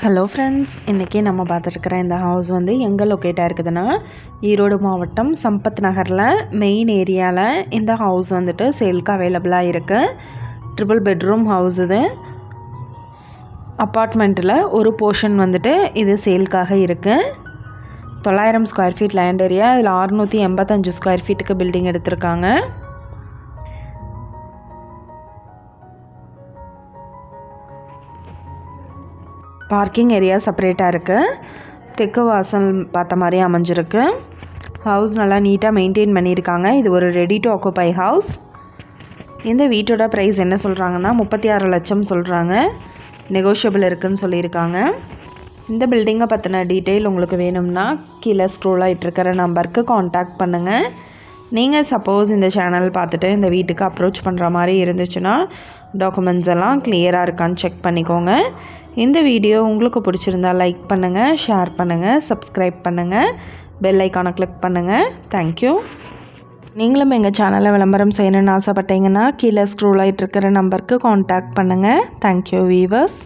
Hello friends இன்றைக்கி நம்ம பார்த்துருக்குற இந்த ஹவுஸ் வந்து எங்கே லொக்கேட்டாக இருக்குதுன்னா ஈரோடு மாவட்டம் சம்பத் நகரில் மெயின் ஏரியாவில் இந்த ஹவுஸ் வந்துட்டு சேல்க்கு அவைலபிளாக இருக்குது ட்ரிபிள் பெட்ரூம் ஹவுஸ் இது. அப்பார்ட்மெண்ட்டில் ஒரு போர்ஷன் வந்துட்டு இது சேல்க்காக இருக்குது தொள்ளாயிரம் ஸ்கொயர் ஃபீட் லேண்ட் ஏரியா இதில் அறுநூற்றி எண்பத்தஞ்சு ஸ்கொயர் ஃபீட்டுக்கு பில்டிங் எடுத்திருக்காங்க. பார்க்கிங் ஏரியா செப்பரேட்டாக இருக்குது தெற்கு வாசல் பார்த்த மாதிரி அமைஞ்சிருக்கு. ஹவுஸ் நல்லா நீட்டாக மெயின்டைன் பண்ணியிருக்காங்க. இது ஒரு ரெடி டு ஆக்குப்பை ஹவுஸ். இந்த வீட்டோட ப்ரைஸ் என்ன சொல்கிறாங்கன்னா முப்பத்தி ஆறு லட்சம் சொல்கிறாங்க நெகோஷியபிள் இருக்குதுன்னு சொல்லியிருக்காங்க. இந்த பில்டிங்கை பற்றின டீட்டெயில் உங்களுக்கு வேணும்னா கீழே ஸ்க்ரோல் ஆகிட்டுருக்கிற நம்பருக்கு காண்டாக்ட் பண்ணுங்கள் நீங்கள் சப்போஸ் இந்த சேனல் பார்த்துட்டு இந்த வீட்டுக்கு அப்ரோச் பண்ணுற மாதிரி இருந்துச்சுன்னா டாக்குமெண்ட்ஸ் எல்லாம் கிளியராக இருக்கான்னு செக் பண்ணிக்கோங்க. இந்த வீடியோ உங்களுக்கு பிடிச்சிருந்தா லைக் பண்ணுங்கள் ஷேர் பண்ணுங்கள் சப்ஸ்கிரைப் பண்ணுங்கள் பெல் ஐக்கானை கிளிக் பண்ணுங்கள் தேங்க்யூ நீங்களும் எங்கள் சேனலை விளம்பரம் செய்யணும்னு ஆசைப்பட்டீங்கன்னா கீழே ஸ்க்ரோல் ஆகிட்டு இருக்கிற நம்பருக்கு காண்டாக்ட் பண்ணுங்கள் தேங்க்யூ வீவர்ஸ்